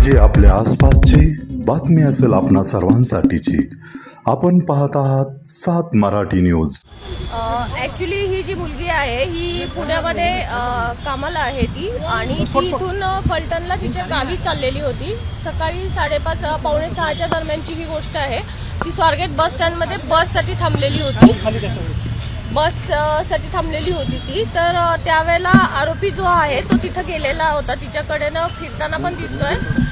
म्हणजे आपल्या आसपासची बातमी असेल आपणा सर्वांसाठीची. आपण पाहत आहात सात मराठी न्यूज. ॲक्च्युली ही जी मुलगी आहे ही पुण्यामध्ये अ, कामाला आहे ती. आणि ती इथून अ, फलटणला तिच्या गावी चाललेली होती. सकाळी साडेपाच अ, पावणे सहाच्या दरम्यानची ही गोष्ट आहे. ती स्वारगेट बस स्टँडमध्ये बससाठी थांबलेली होती. बस अ, साठी थांबलेली होती ती. तर अ, त्यावेळेला आरोपी जो आहे तो तिथं गेलेला होता. तिच्याकडेनं फिरताना पण दिसतोय.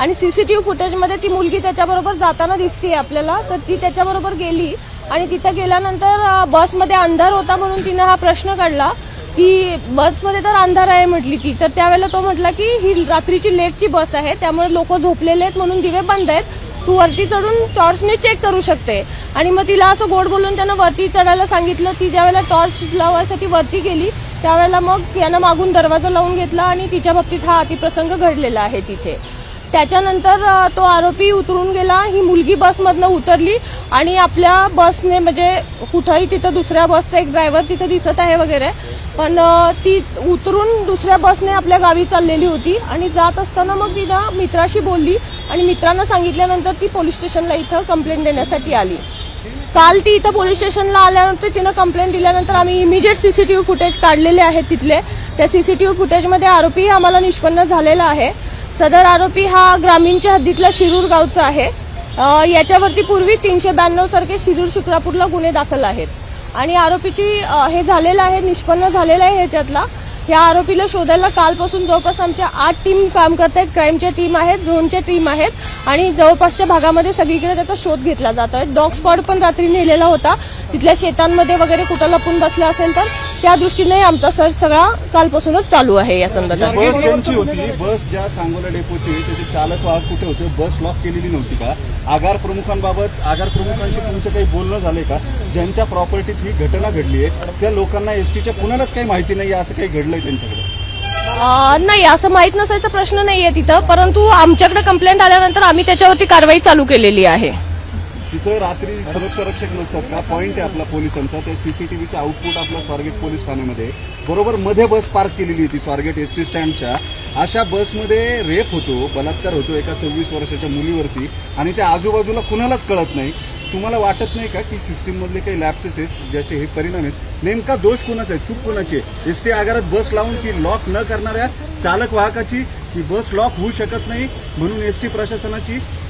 आणि सीसीटीव्ही फुटेजमध्ये ती मुलगी त्याच्याबरोबर जाताना दिसते आपल्याला. तर ती त्याच्याबरोबर गेली आणि तिथं गेल्यानंतर बसमध्ये अंधार होता म्हणून तिनं हा प्रश्न काढला की बसमध्ये तर अंधार आहे म्हटली ती तर त्यावेळेला तो म्हटला की ही रात्रीची लेटची बस आहे त्यामुळे लोक झोपलेले आहेत म्हणून दिवे बंद आहेत. तू वरती चढून टॉर्चने चेक करू शकते. आणि मग तिला असं गोड बोलून त्यानं वरती चढायला सांगितलं. ती ज्यावेळेला टॉर्च लावायसाठी वरती गेली त्यावेळेला मग यानं मागून दरवाजा लावून घेतला आणि तिच्या बाबतीत हा अतिप्रसंग घडलेला आहे तिथे. त्याच्यानंतर तो आरोपी उतरून गेला. ही मुलगी बसमधनं उतरली आणि आपल्या बसने म्हणजे कुठंही तिथं दुसऱ्या बसचा एक ड्रायव्हर तिथं दिसत आहे वगैरे पण ती उतरून दुसऱ्या बसने आपल्या गावी चाललेली होती आणि जात असताना मग तिनं मित्राशी बोलली आणि मित्रांना सांगितल्यानंतर ती पोलीस स्टेशनला इथं कंप्लेंट देण्यासाठी आली. काल ती इथं पोलीस स्टेशनला आल्यानंतर तिनं कंप्लेंट दिल्यानंतर आम्ही इमिजिएट सीसीटीव्ही फुटेज काढलेले आहेत तिथले. त्या सीसीटीव्ही फुटेजमध्ये आरोपी आम्हाला निष्पन्न झालेला आहे. सदर आरोपी हा ग्रामीणच्या हद्दीतला शिरूर गावचा आहे. याच्यावरती पूर्वी तीनशे ब्याण्णव सारखे शिरूर शिक्रापूरला गुन्हे दाखल आहेत. आणि आरोपीची हे झालेलं आहे निष्पन्न झालेलं आहे ह्याच्यातला. या आरोपीला शोधायला कालपासून जवळपास आमच्या आठ टीम काम करत आहेत. क्राईमच्या टीम आहेत झोनच्या टीम आहेत आणि जवळपासच्या भागामध्ये सगळीकडे त्याचा शोध घेतला जात आहे डॉग स्क्वॉड पण रात्री नेलेला होता. तिथल्या शेतांमध्ये वगैरे कुठं लपून बसला असेल तर त्या दृष्टीने आमचा सर्च सगळा कालपासूनच चालू आहे या संदर्भात. बस ज्यांची होती बस ज्या सांगोला डेपोची त्याचे चालक वाहक कुठे होते बस लॉक केलेली नव्हती का? आगार प्रमुखांबाबत आगार प्रमुखांशी तुमचं काही बोलणं झालंय का? ज्यांच्या प्रॉपर्टीत ही घटना घडली आहे त्या लोकांना एसटीच्या कुणालाच काही माहिती नाही असं काही घडलं घडलंय त्यांच्याकडे? अं, नाही असं माहीत नसायचा प्रश्न नाहीये तिथं परंतु आमच्याकडे कंप्लेंट आल्यानंतर आम्ही त्याच्यावरती कारवाई चालू केलेली आहे. तिथं रात्री सुरक्षा रक्षक नसतात का? पॉईंट आहे आपला पोलिसांचा. त्या सीसीटीव्हीचा आउटपुट आपला स्वारगेट पोलीस ठाण्यामध्ये. बरोबर मध्ये बस पार्क केलेली होती स्वारगेट एस टी स्टँडच्या अशा बसमध्ये रेप होतो बलात्कार होतो एका सव्वीस वर्षाच्या मुलीवरती. आणि त्या आजूबाजूला कुणालाच कळत नाही. तुम्हाला वाटत नाही का की सिस्टीममधले काही लॅप्सेस आहेत ज्याचे हे परिणाम आहेत? नेमका दोष कोणाचा आहे? चूक कोणाची आहे? एस टी आगारात बस लावून ती लॉक न करणाऱ्या चालक वाहकाची की बस लॉक होऊ शकत नाही? म्हणून एस टी प्रशासनाची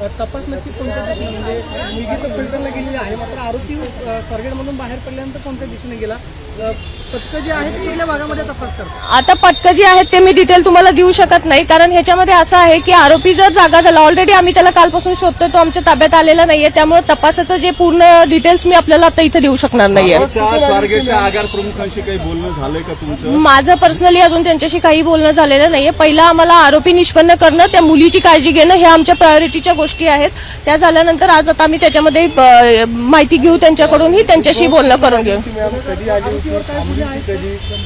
कोणत्या दिशेने तपास नक्की कोणत्या दिशेने म्हणजे मुलगी तर फिल्टरला गेलेली आहे मात्र आरोपी मधून बाहेर पडल्यानंतर कोणत्या दिशेने गेला? पथकं जे आहेत ते कुठल्या भागामध्ये तपास करतात? आता पटकं जे आहेत ते मी डिटेल तुम्हाला देऊ शकत नाही. कारण ह्याच्यामध्ये असं आहे की आरोपी जर जागा झाला ऑलरेडी आम्ही त्याला कालपासून शोधतोय तो आमच्या ताब्यात आलेला नाहीये. त्यामुळे तपासाचं जे पूर्ण डिटेल्स मी आपल्याला आता इथे देऊ शकणार नाहीये. आमच्या स्वारगेटच्या आगार प्रमुखांशी काही बोलणं झालंय का तुमचं? माझं पर्सनली अजून त्यांच्याशी काही बोलणं झालेलं नाहीये. पहिला आम्हाला आरोपी निष्पन्न करणं त्या मुलीची काळजी घेणं हे आमच्या प्रायोरिटीच्या गोष्टी आहेत. त्या झाल्यानंतर आज आता आम्ही त्याच्यामध्ये अ, माहिती घेऊ त्यांच्याकडूनही त्यांच्याशी बोलणं करून घेऊ. कधी आली काय गुन्हे आहेत?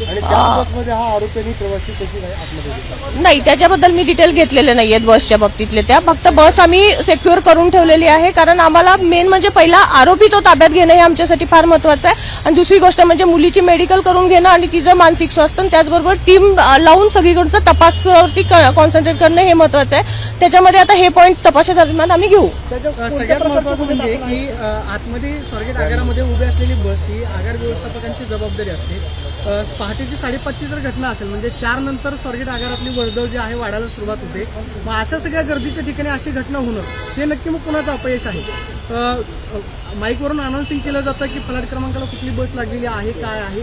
आणि त्या बसमध्ये हा आरोपींनी प्रवासी कशी नाही त्याच्याबद्दल मी डिटेल घेतलेले नाहीयेत बसच्या बाबतीतले. त्या फक्त बस आम्ही सेक्युअर करून ठेवलेली आहे कारण आम्हाला मेन म्हणजे पहिला आरोपी तो ताब्यात घेणं हे आमच्यासाठी फार महत्वाचं आहे. आणि दुसरी गोष्ट म्हणजे मुलीची मेडिकल करून घेणं आणि तिचं मानसिक स्वास्थ्य आणि त्याचबरोबर टीम लावून सगळीकडचं तपासावरती कॉन्सन्ट्रेट करणं हे महत्वाचं आहे. त्याच्यामध्ये आता हे पॉईंट तपासादरम्यान आम्ही घेऊ. सगळ्यात महत्वाचं म्हणजे की आतमध्ये स्वारगेट आगारामध्ये उभी असलेली बस ही आगार व्यवस्थापकांची जबाबदारी जबाबदारी असते. पहाटेची साडेपाचची जर घटना असेल म्हणजे चार नंतर स्वारगेट आगारातली वर्दळ जी आहे वाढायला सुरुवात होते. मग अशा सगळ्या गर्दीच्या ठिकाणी अशी घटना होणं हे नक्की मग कुणाचं अपयश आहे? माईकवरून अनाऊन्सिंग केलं जातं की फलाट क्रमांकाला कुठली बस लागलेली आहे काय आहे?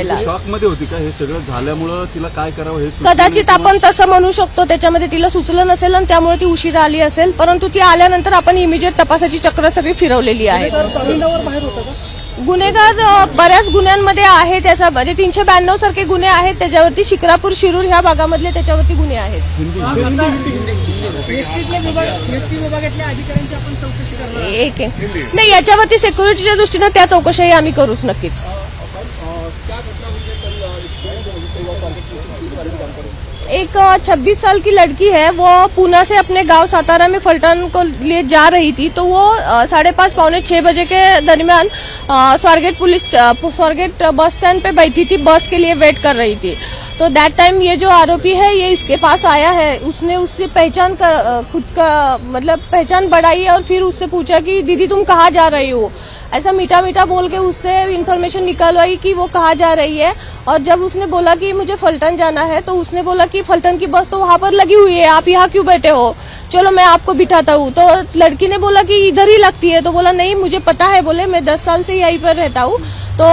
शॉकमध्ये होती का? हे सगळं झाल्यामुळं तिला काय करावं हे सुचलं कदाचित नाही आपण तसं म्हणू शकतो त्याच्यामध्ये तिला सुचलं नसेल आणि त्यामुळे ती उशिरा आली असेल. परंतु ती आल्यानंतर आपण इमिजिएट तपासाची चक्र सगळी फिरवलेली आहे. जामिनावर बाहेर होता का? गुन्हेगार अ, बऱ्याच गुन्ह्यांमध्ये आहे त्याचा म्हणजे तीनशे ब्याण्णव सारखे गुन्हे आहेत. त्याच्यावरती शिक्रापूर शिरूर ह्या भागामधले त्याच्यावरती गुन्हे आहेत. एसटीतल्या विभाग एसटी विभागातल्या अधिकाऱ्यांची आपण चौकशी करणार आहोत. एक आहे. नाही याच्यावरती सिक्युरिटीच्या दृष्टीनं त्या चौकशाही आम्ही करूच नक्कीच. एक छब्बीस साल की लड़की है, वो पूना से अपने गाँव सातारा में फलटन को लिए जा रही थी तो वो साढ़े पाँच, पौने छह बजे के दरमियान Swargate police Swargate bus stand पे बैठी थी, बस के लिए वेट कर रही थी। तो दैट टाइम ये जो आरोपी है, ये इसके पास आया है, उसने उससे पहचान कर खुद का मतलब पहचान बढ़ाई और फिर उससे पूछा कि, दीदी, तुम कहाँ जा रही हो? ऐसा मीठा मीठा बोल के उससे इन्फॉर्मेशन निकलवाई कि वो कहाँ जा रही है। और जब उसने बोला कि मुझे फलटन जाना है तो उसने बोला कि फलटन की बस तो वहाँ पर लगी हुई है, आप यहाँ क्यों बैठे हो? चलो मैं आपको बिठाता हूँ। तो लड़की ने बोला कि इधर ही लगती है तो बोला, नहीं, मुझे पता है, बोले, मैं दस साल से यहीं पर रहता हूँ। तो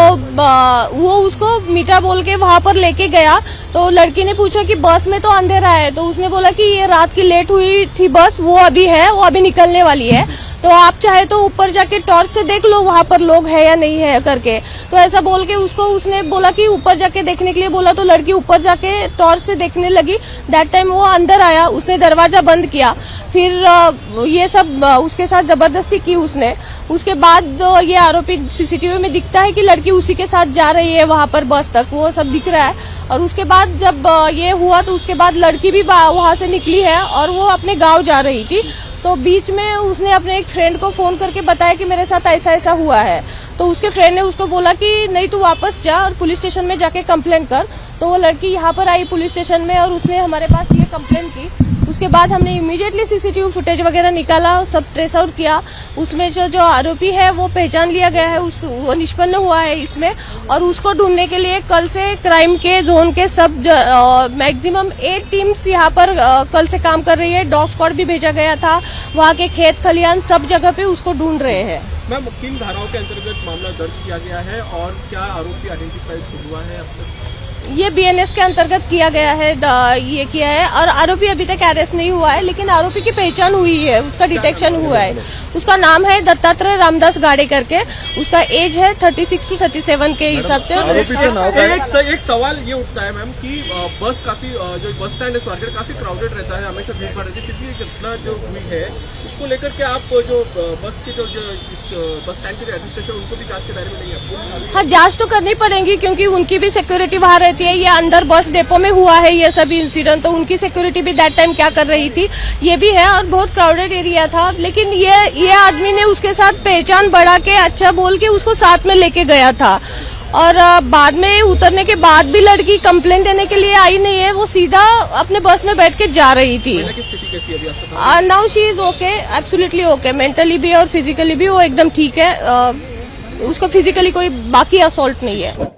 वो उसको मीठा बोल के वहाँ पर लेके गया। तो लड़की ने पूछा कि बस में तो अंधेरा है तो उसने बोला कि ये रात की लेट हुई थी बस, वो अभी है, वो अभी निकलने वाली है। तो आप चाहे तो ऊपर जाके टॉर्च से देख लो वहाँ पर लोग है या नहीं है करके। तो ऐसा बोल के उसको, उसने बोला कि ऊपर जाके देखने के लिए बोला तो लड़की ऊपर जाके टॉर्च से देखने लगी। दैट टाइम वो अंदर आया, उसने दरवाज़ा बंद किया। फिर ये सब उसके साथ ज़बरदस्ती की उसने। उसके बाद ये आरोपी सीसीटीवी में दिखता है कि लड़की उसी के साथ जा रही है वहाँ पर बस तक। वो सब दिख रहा है। और उसके बाद जब ये हुआ तो उसके बाद लड़की भी वहाँ से निकली है और वो अपने गाँव जा रही थी। तो बीच में उसने अपने एक फ्रेंड को फ़ोन करके बताया कि मेरे साथ ऐसा ऐसा हुआ है। तो उसके फ्रेंड ने उसको बोला कि नहीं, तू वापस जा और पुलिस स्टेशन में जाके कंप्लेंट कर। तो वो लड़की यहाँ पर आई पुलिस स्टेशन में और उसने हमारे पास ये कंप्लेंट की। उसके बाद हमने इमीडिएटली सीसीटीवी फुटेज वगैरह निकाला सब ट्रेस आउट किया। उसमें जो जो आरोपी है वो पहचान लिया गया है उसको वो निष्पन्न हुआ है इसमें। और उसको ढूँढने के लिए कल से क्राइम के जोन के सब मैक्सिमम एट टीम्स यहाँ पर अ, कल से काम कर रही है। डॉग स्क्वाड भी भेजा गया था। वहाँ के खेत खलियान सब जगह पे उसको ढूंढ रहे हैं। मैम किन धाराओं के अंतर्गत मामला दर्ज किया गया है और क्या आरोपी आइडेंटिफाइड हुआ है अब तक? ये बीएनएस के अंतर्गत किया गया है ये किया है और आरोपी अभी तक अरेस्ट नहीं हुआ है लेकिन आरोपी की पहचान हुई है उसका डिटेक्शन हुआ है। उसका नाम है दत्तात्रेय रामदास गाड़े करके उसका एज है thirty six to thirty seven के हिसाब से। एक, एक सवाल ये उठता है मैम कि बस काफ़ी जो बस स्टैंड है स्वारगेट काफ़ी क्राउडेड रहता है हमेशा भीड़ भाड़ रहती है फिर भी घटना जो हुई है उसको लेकर के आप जो बस के जो, जो इस बस स्टैंड के जो एडमिनिस्ट्रेशन उनको भी जाँच के दायरे में आपको हाँ जाँच तो करनी पड़ेगी क्योंकि उनकी भी सिक्योरिटी वहाँ रहती है ये अंदर बस डेपो में हुआ है ये सभी इंसिडेंट तो उनकी सिक्योरिटी भी दैट टाइम क्या कर रही थी ये भी है और बहुत क्राउडेड एरिया था लेकिन ये ये आदमी ने उसके साथ पहचान बढ़ा के अच्छा बोल के उसको साथ में लेके गया था। और बाद में उतरने के बाद भी लड़की कंप्लेंट देने के लिए आई नहीं है वो सीधा अपने बस में बैठ के जा रही थी। Now she is okay absolutely okay mentally भी और फिजिकली भी वो एकदम ठीक है अ, उसको फिजिकली कोई बाकी असोल्ट नहीं है।